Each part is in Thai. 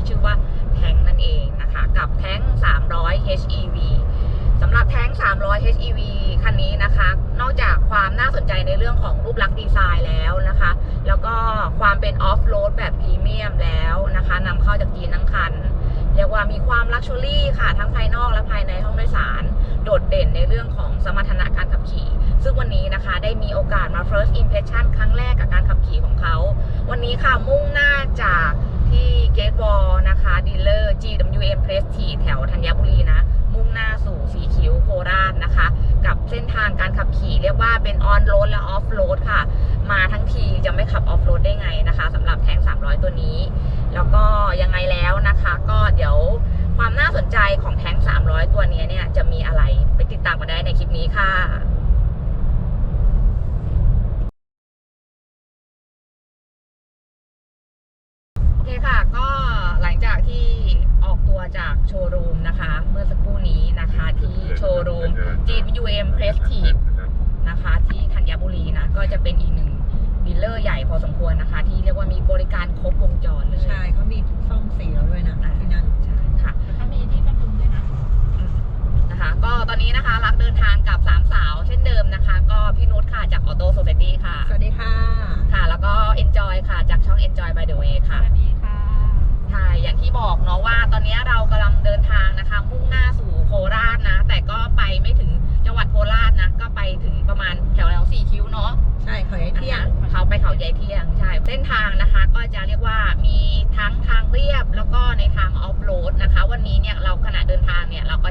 ที่ชื่อว่าแทงนั่นเองนะคะกับแทง300 HEV สำหรับแท้ง 300 HEV คันนี้นะคะ นอกจากความน่าสนใจในเรื่องของรูปลักษณ์ดีไซน์แล้วนะคะ แล้วก็ความเป็นออฟโรดแบบพรีเมียมแล้วนะคะนำเข้าจากจีนทั้งคัน รียกว่ามีความลักชัวรี่ค่ะ ทั้งภายนอกและภายในห้องโดยสาร โดดเด่นในเรื่องของสมรรถนะการขับขี่ ซึ่งวันนี้นะคะได้มีโอกาสมา first impression ครั้งแรกกับการขับขี่ของเขา วันนี้ค่ะมุ่งหน้าจากที่ Gate Wall นะคะดีลเลอร์ GWM Prestige แถวธัญบุรีนะ มุ่งหน้าสู่สีคิ้วโคราชนะคะ กับเส้นทางการขับขี่เรียกว่าเป็นออนโรดและออฟโรดค่ะ มาทั้งทีจะไม่ขับออฟโรดได้ไงนะคะสำหรับแทง300 ตัวนี้ แล้วก็ยังไงแล้วนะคะ ก็เดี๋ยวความน่าสน ใจของแทง300 ตัวนี้เนี่ยจะมีอะไรไปติดตามกันได้ในคลิปนี้ค่ะโอเคค่ะ ก็หลังจากที่ออกตัวจากโชว์รูมนะคะ เมื่อสักครู่นี้นะคะที่โชว์รูม GWM Prestige นะคะที่ธัญบุรีนะ ก็จะเป็นอีกหนึ่งดีลเลอร์ใหญ่พอสมควรนะคะ ที่เรียกว่ามีบริการครบวงจรเลย ใช่เขามีซ่อมสีแล้วด้วยนะอ่าที่นั่น ใช่ค่ะ แล้วก็มีที่ปทุมด้วยนะ นะคะ ก็ตอนนี้นะคะรักเดินทางกับสามสาวเช่นเดิมนะคะ ก็พี่นุชค่ะจาก Auto Society ค่ะ สวัสดีค่ะค่ะ แล้วก็ Enjoy ค่ะจากช่อง Enjoy by the way สค่ะวัสดีค่ะใช่อย่างที่บอกเนาะว่าตอนนี้เรากำลังเดินทางนะคะ มุ่งหน้าสู่โคราชนะ แต่ก็ไปไม่ถึงจังหวัดโคราชนะ ก็ไปถึงประมาณแถวแถวสี่คิ้วเนาะ ใช่ขอให้เที่ยง เขาไปเขาใหญ่เที่ยงใช่เส้นทางนะคะก็จะเรียกว่ามีทั้งทางเรียบแล้วก็ในทางออฟโรดนะคะ วันนี้เนี่ยเราขณะเดินทางเนี่ยเราก็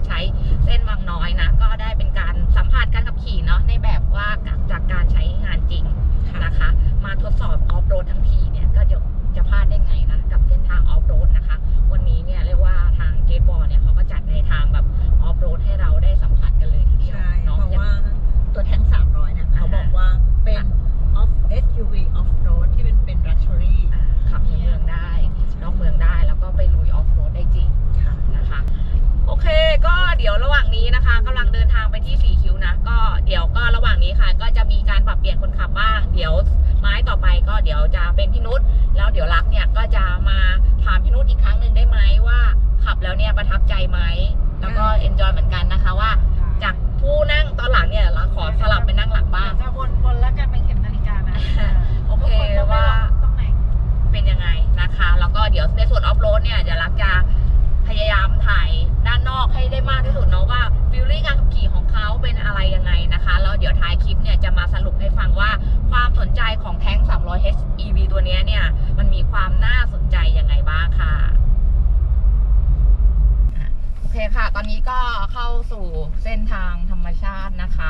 ขับบ้าง เดี๋ยวไม้ต่อไปก็เดี๋ยวจะเป็นพี่นุชแล้วเดี๋ยวรักเนี่ยก็จะมาถามพี่นุชอีกครั้งหนึ่งได้ไหมว่าขับแล้วเนี่ยประทับใจไหมแล้วก็เอนจอยเหมือนกันนะคะว่า จากผู้นั่งตอนหลังเนี่ยเราขอสลับไปนั่งหลังบ้างจะวนวนๆแล้วกันเป็นเข็มนาฬิกานะโอเคทุกนต้องไปว่าลองตรงไหนเป็นยังไงนะคะ แล้วก็เดี๋ยวในส่วนออฟโรดเนี่ยเดี๋ยวรักจะพยายามถ่ายด้านนอกให้ได้มากที่สุดเนาะว่าฟิลลิ่งการขับขี่ของเขาเป็นอะไรยังไงนะคะ แล้วเดี๋ยวท้ายคลิปเนี่ยจะมาสรุปให้ฟังว่าความสนใจของแท้ง 300 HEV ตัวเนี้ยเนี่ย มันมีความน่าสนใจยังไงบ้างค่ะอะ โอเคค่ะ ตอนนี้ก็เข้า สู่เส้นทางธรรมชาตินะคะ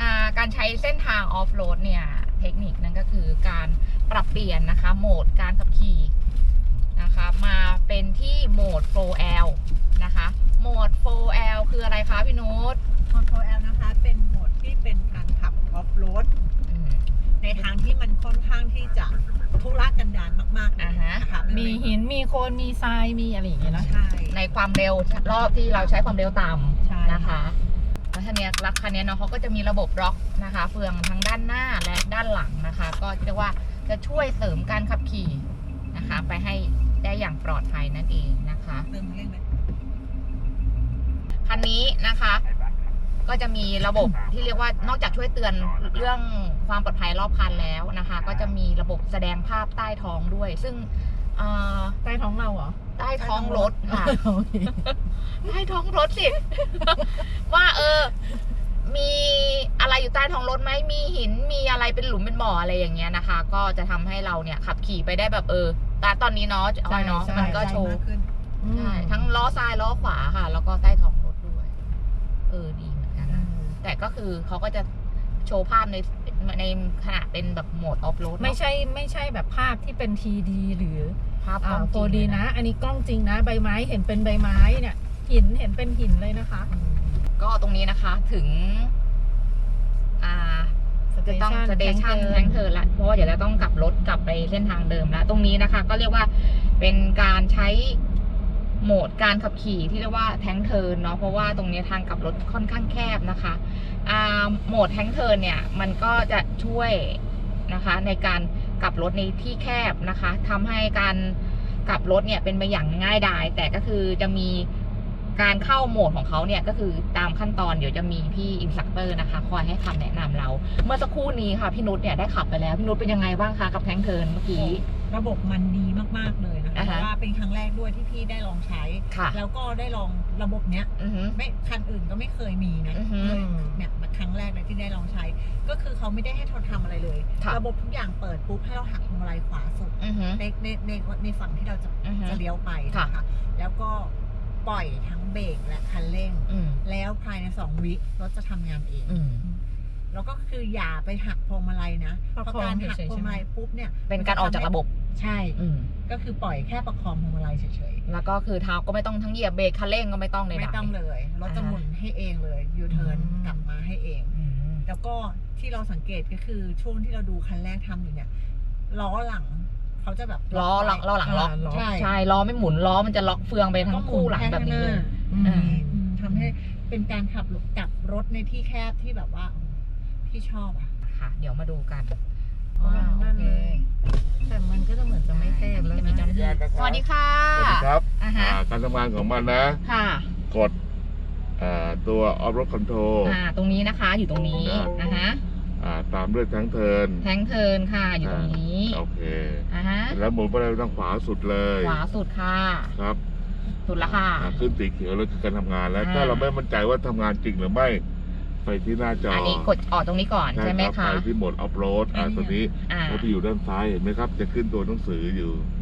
อ่าการใช้เส้นทางออฟโรดเนี่ย เทคนิคนั่นก็คือการปรับเปลี่ยนนะคะ โหมดการขับขี่นะคะ มาเป็นที่โหมด 4L นะคะ โหมด 4L คืออะไรคะพี่นุชโหมด 4L นะคะ เป็นโหมดที่เป็นการขับ off road อืมในทางที่มันค่อนข้างที่จะทุรกันดารมากๆเลยอ่าฮะนะคะนมีหินมีโคลนมีทรายมีอะไรอย่างเงี้ยนะใช่ในความเร็วรอบที่เราใช้ความเร็วต่ใช่ำนะคะแล้ว คันเนี้ยรักคันเนี้ยเนาะเขาก็จะมีระบบล็อกนะคะ เฟืองทั้งด้านหน้าและด้านหลังนะคะ ก็เรียกว่าจะช่วยเสริมการขับขี่นะคะ ไปให้ได้อย่างปลอดภัยนั่นเองนะคะคันนี้นะคะ ก็จะมีระบบที่เรียกว่านอกจากช่วยเตือนเรื่องความปลอดภัยรอบคันแล้วนะคะ ก็จะมีระบบแสดงภาพใต้ท้องด้วย ซึ่ง อ่อใต้ท้องเราเหรอ ใต้ท้องรถค่ะโอเคใต้ท้องรถสิ ว่าเออ มีอะไรอยู่ใต้ท้องรถไหมมีหิน มีอะไรเป็นหลุมเป็นบ่ออะไรอย่างเงี้ยนะคะ ก็จะทำให้เราเนี่ยขับขี่ไปได้แบบเออแต่ตอนนี้เนาะออยเนาะใช่มันก็โชว์มากขึ้นใช่ทั้งล้อซ้ายล้อขวาค่ะ แล้วก็ใต้ท้องรถด้วย เออดีเหมือนกันนะแต่ก็คือเขาก็จะโชว์ภาพใน ในขณะเป็นแบบโหมดออฟโรดไม่ใช่ไม่ใช่แบบภาพที่เป็นทีดีหรือภาพของโฟจริงดีเลยนะ อันนี้กล้องจริงนะ ใบไม้เห็นเป็นใบไม้เนี่ย หินเห็นเป็นหินเลยนะคะอืมก็ตรงนี้นะคะถึง อ่าจะต้องสเตชันแทงเทิร์นละเพราะว่าเดี๋ยวเราต้องกลับรถกลับไปเส้นทางเดิมแล้วตรงนี้นะคะ ก็เรียกว่าเป็นการใช้โหมดการขับขี่ที่เรียกว่าแทงเทิร์นเนาะเพราะว่าตรงเนี้ยทางกลับรถค่อนข้างแคบนะคะอ่า โหมดแทงเทิร์นเนี่ย มันก็จะช่วยนะคะในการกลับรถในที่แคบนะคะทำให้การกลับรถเนี่ยเป็นไปอย่างง่ายดาย แต่ก็คือจะมีการเข้าโหมดของเขาเนี่ยก็คือตามขั้นตอนเดี๋ยวจะมีพี่อินสตัคเตอร์นะคะ คอยให้คำแนะนำเรา เมื่อสักครู่นี้ค่ะพี่นุชเนี่ยได้ขับไปแล้วพี่นุชเป็นยังไงบ้างคะกับแทงเทิร์นเมื่อกี้ ระบบมันดีมาก ๆ เลย นะคะอ่าเพฮะราะว่าเป็นครั้งแรกด้วยที่พี่ได้ลองใช้ ค่ะแล้วก็ได้ลองระบบเนี้ย อือฮึ ไม่คันอื่นก็ไม่เคยมีนะอือฮึเคยเนี่ยมาครั้งแรกเลยที่ได้ลองใช้ ก็คือเขาไม่ได้ให้เราทำอะไรเลย ค่ะ ระบบทุกอย่างเปิดปุ๊บให้เราหักพวงมาลัยขวาสุด อือฮึ ในในในในฝั่งที่เราจะอือฮึจะเลี้ยวไปค่ะ นะคะแล้วก็ปล่อยทั้งเบรกและคันเร่ง อืมแล้วภายในสองวิรถจะทำงานเอง อืม แล้วก็คืออย่าไปหักพวงมาลัยนะประเพราะคองการหักเฉยๆพวงมาลัยปุ๊บเนี่ยเป็นการออกจากระบบ ใช่ อืมก็คือปล่อยแค่ประคองพวงมาลัยเฉยแล้วก็คือเท้าก็ไม่ต้องทั้งเหยียบเบรกคันเร่งก็ไม่ต้องๆ เลยไม่ต้องเลยรถจะหมุนให้เองเลยยูเทิร์นกลับมาให้เอง อืมแล้วก็ที่เราสังเกตก็คือช่วงที่เราดูคันแรกทำอยู่เนี่ยล้อหลังเขาจะแบบล้อหลังล้อหลังล็อกอ่าล็อกใช่ใช่ล้อไม่หมุนล้อมันจะล็อกเฟืองไปทั้งคู่หลังแบบนี้เลย อืมอ่าอืมทำให้เป็นการขับรถกลับรถในที่แคบที่แบบว่าที่ชอบอะ ค่ะ เดี๋ยวมาดูกันอ๋อว้าวโอนั่นเคเลยแต่มันก็จะเหมือนจะไม่แคบ แล้วจะมีเจ้าหนะน้าที่สวัสดีค่ะสวัสดีครับอ่าฮะอ่าการทำงานของมันนะ ค่ะกดอ่าตัว off road control อ่าตรงนี้นะคะอยู่ตรงนี้ครับอ่าฮะอ่าตามด้วยทั้งเทิร์นแทงเทิร์นค่ะอยู่ตรงนี้โอเค อ่าฮะแล้วหมุนไปทางขวาสุดเลยขวาสุดค่ะ ครับสุดละค่ะ อ่าขึ้นสีเขียวแล้วคือการทำงานแล้ว อ่า ถ้าเราไม่มั่นใจว่าทำงานจริงหรือไม่ ไปที่หน้าจออัอันนี้กดออกตรงนี้ก่อนใช่ไหมรัคะบไปที่โหมด off road อ่าอันนี้ตัวนี้อ่าเขาจะอยู่ด้านซ้ายเห็นไหมครับ จะขึ้นตัวหนังสืออยู่ใช่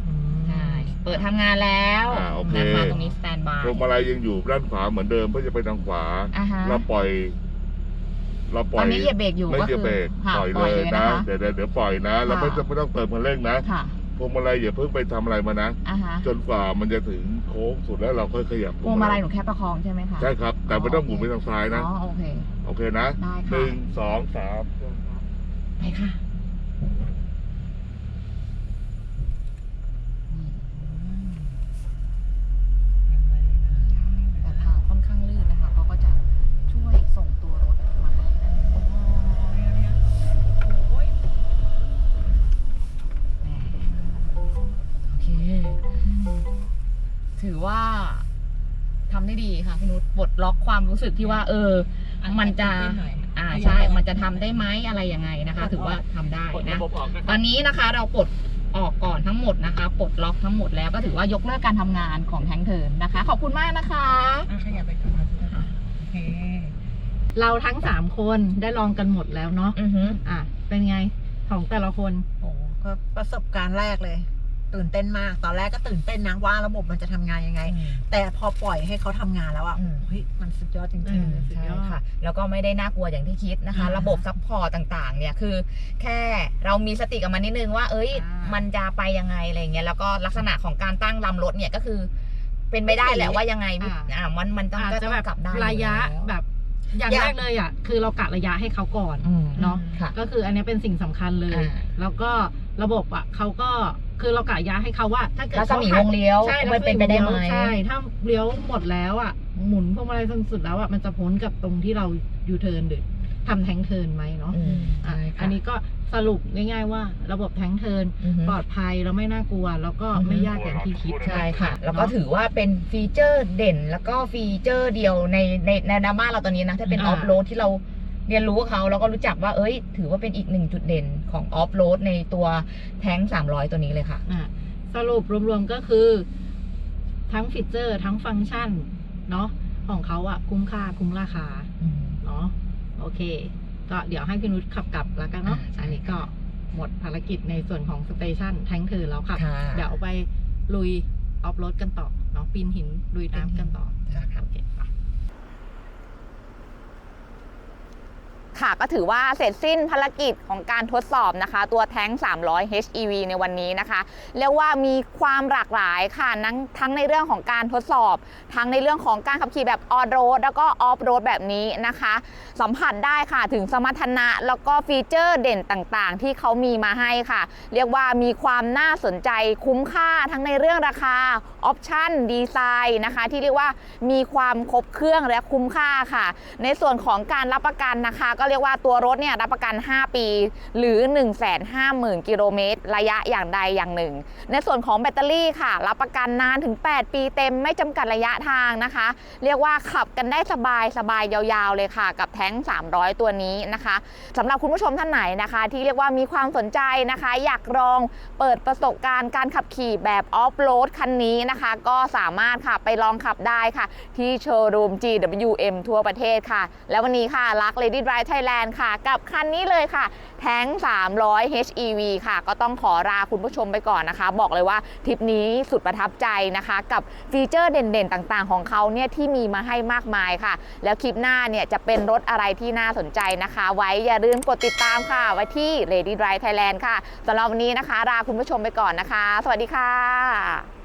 เปิดทำงานแล้วอ่าโอเค นะคะตรงนี้สแตนบาย พวงมาลัยยังอยู่ด้านขวาเหมือนเดิมเพื่อจะไปทางขวา อ่าฮะ เราปล่อย เราปตล่ออนยนี้เหยียบเบรกอยู่ไม่ก็เหยียบคือเบรกค่ะปล่อยปล่อยเลเลยยนะนะคะเดี๋ยวเดี๋ยวเดี๋ยวปล่อยนะเราไม่ต้องไม่ต้องเติมคันเร่งนะค่ะพวงมาลัยอย่าเพิ่งไปทำอะไรมานะอ่าฮะจนกว่ามันจะถึงโค้งสุดแล้วเราค่อยขยับพวงมาลัยหนูแค่ประคองใช่ไหมคะใช่ครับ แต่ไม่ต้องหมุนไปทางซ้ายนะอ๋อโอเค โอเคนะได้หค่ะนึ่งสองสาม ไปค่ะ รู้สึกที่ว่า เออ มันจะ อ่าใช่ มันจะทำได้ไหมอะไรยังไงนะคะ ถือว่าทำได้นะตอนนี้นะคะเราปลดออกก่อนทั้งหมดนะคะปลดล็อกทั้งหมดแล้วก็ถือว่ายกเลิกการทำงานของแทงเทิร์นนะคะ ขอบคุณมากนะคะ อะขยับไปก่อนนะโอเค เราทั้งสามคนได้ลองกันหมดแล้วเนาะอือฮึอะเป็นไงของแต่ละคน โอ้ก็ประสบการณ์แรกเลย ตื่นเต้นมาก ตอนแรกก็ตื่นเต้นนะว่าระบบมันจะทำงานยังไง แต่พอปล่อยให้เขาทำงานแล้วอะอืมเฮ้ยมันสุดยอดจอืริงมๆสุดใช่ยอดค่ะ แล้วก็ไม่ได้น่ากลัวอย่างที่คิดนะคะอ่าระบบซัพพอร์ตต่างๆ เนี่ยคือแค่เรามีสติกับมันนิดนึงว่า เอ้ยอ่ามัมันจะไปยังไงอะไรเงี้ยแล้วก็ลักษณะของการตั้งลำรถเนี่ยก็คือ เป็นไปได้แหละว่ายังไงวิอ่าอ่ามันมันต้องอาจก็จะต้องแบบกลับได้ระยะอแล้วแบบอย่างอย่างแรกเลยอะคือเรากะระยะให้เขาก่อนอืมเนาะค่ะก็คืออันนี้เป็นสิ่งสำคัญเลยอ่าแล้วก็ระบบอะเขาก็ คือเรากะระยะให้เขาว่า ถ้าเกิดรัศเขามีหัวกงเลี้ยวใช่มันเป็นไปได้ไหมใช่ถ้าเลี้ยวหมดแล้วอะหมุนพวงมาลัยจนสุดแล้วอะมันจะพ้นกับตรงที่เรายูเทิร์นหรือทำแทงเทิร์นไหมเนาะอืมอะใช่ค่ะอันนี้ก็สรุปง่ายๆว่าระบบแทงเทิร์นอือฮึ ปลอดภัยแล้วไม่น่ากลัว แล้วก็อือฮึไม่ยากอย่างที่คิดใช่ค่ะ แล้วก็เนาะถือว่าเป็นฟีเจอร์เด่น แล้วก็ฟีเจอร์เดียวในในในนามาเราตอนนี้นะ ถ้าเป็นออ่า อฟโรดที่เรา เรียนรู้กับเขาแล้วก็รู้จักว่าเอ้ย ถือว่าเป็นอีกหนึ่งจุดเด่นของออฟโรดในตัวแท้ง 300 ตัวนี้เลยค่ะ อะสรุปรวมๆก็คือทั้งฟีเจอร์ทั้งฟังก์ชันเนาะของเขาอะคุ้มค่าคุ้มราคาเนาะโอเค ก็เดี๋ยวให้พี่นุชขับกลับแล้วกันเนาะอ่าใช่อันนี้ก็หมดภารกิจในส่วนของสเตชันแทงเธอแล้วค่ะ ค่ะ เดี๋ยวไปลุยออฟโรดกันต่อเนาะปีนหินลุยน้ำกันต่อค่ะโอเคไป ค่ะ ก็ถือว่าเสร็จสิ้นภารกิจของการทดสอบนะคะ ตัวแท้ง 300 HEV ในวันนี้นะคะ เรียกว่ามีความหลากหลายค่ะทั้งทั้งในเรื่องของการทดสอบ ทั้งในเรื่องของการขับขี่แบบออโรดแล้วก็ออฟโรดแบบนี้นะคะ สัมผัสได้ค่ะถึงสมรรถนะแล้วก็ฟีเจอร์เด่นต่างๆ ที่เขามีมาให้ค่ะ เรียกว่ามีความน่าสนใจคุ้มค่าทั้งในเรื่องราคาออปชั่นดีไซน์นะคะ ที่เรียกว่ามีความครบเครื่องและคุ้มค่าค่ะ ในส่วนของการรับประกันนะคะก็เรียกว่าตัวรถเนี่ยรับประกัน 5 ปี หรือ 150,000กิโลเมตรระยะอย่างใดอย่างหนึ่ง ในส่วนของแบตเตอรี่ค่ะ รับประกันนานถึง 8 ปีเต็มไม่จำกัดระยะทางนะคะ เรียกว่าขับกันได้สบายสบายยาวๆเลยค่ะ กับแท้ง 300 ตัวนี้นะคะสำหรับคุณผู้ชมท่านไหนนะคะ ที่เรียกว่ามีความสนใจนะคะ อยากลองเปิดประสบการณ์การขับขี่แบบออฟโรดคันนี้นะคะ ก็สามารถค่ะไปลองขับได้ค่ะ ที่โชว์รูม GWM ทั่วประเทศค่ะ แล้ววันนี้ค่ะรัก Lady Drive Thailand ค่ะ กับคันนี้เลยค่ะ แท้ง 300 HEV ค่ะ ก็ต้องขอลาคุณผู้ชมไปก่อนนะคะ บอกเลยว่าทริปนี้สุดประทับใจนะคะ กับฟีเจอร์เด่นๆ ต่างๆ ของเขาเนี่ยที่มีมาให้มากมายค่ะ แล้วคลิปหน้าเนี่ยจะเป็นรถอะไรที่น่าสนใจนะคะ ไว้อย่าลืมกดติดตามค่ะไว้ที่ Lady Drive Thailand ค่ะสำหรับวันนี้นะคะลาคุณผู้ชมไปก่อนนะคะ สวัสดีค่ะ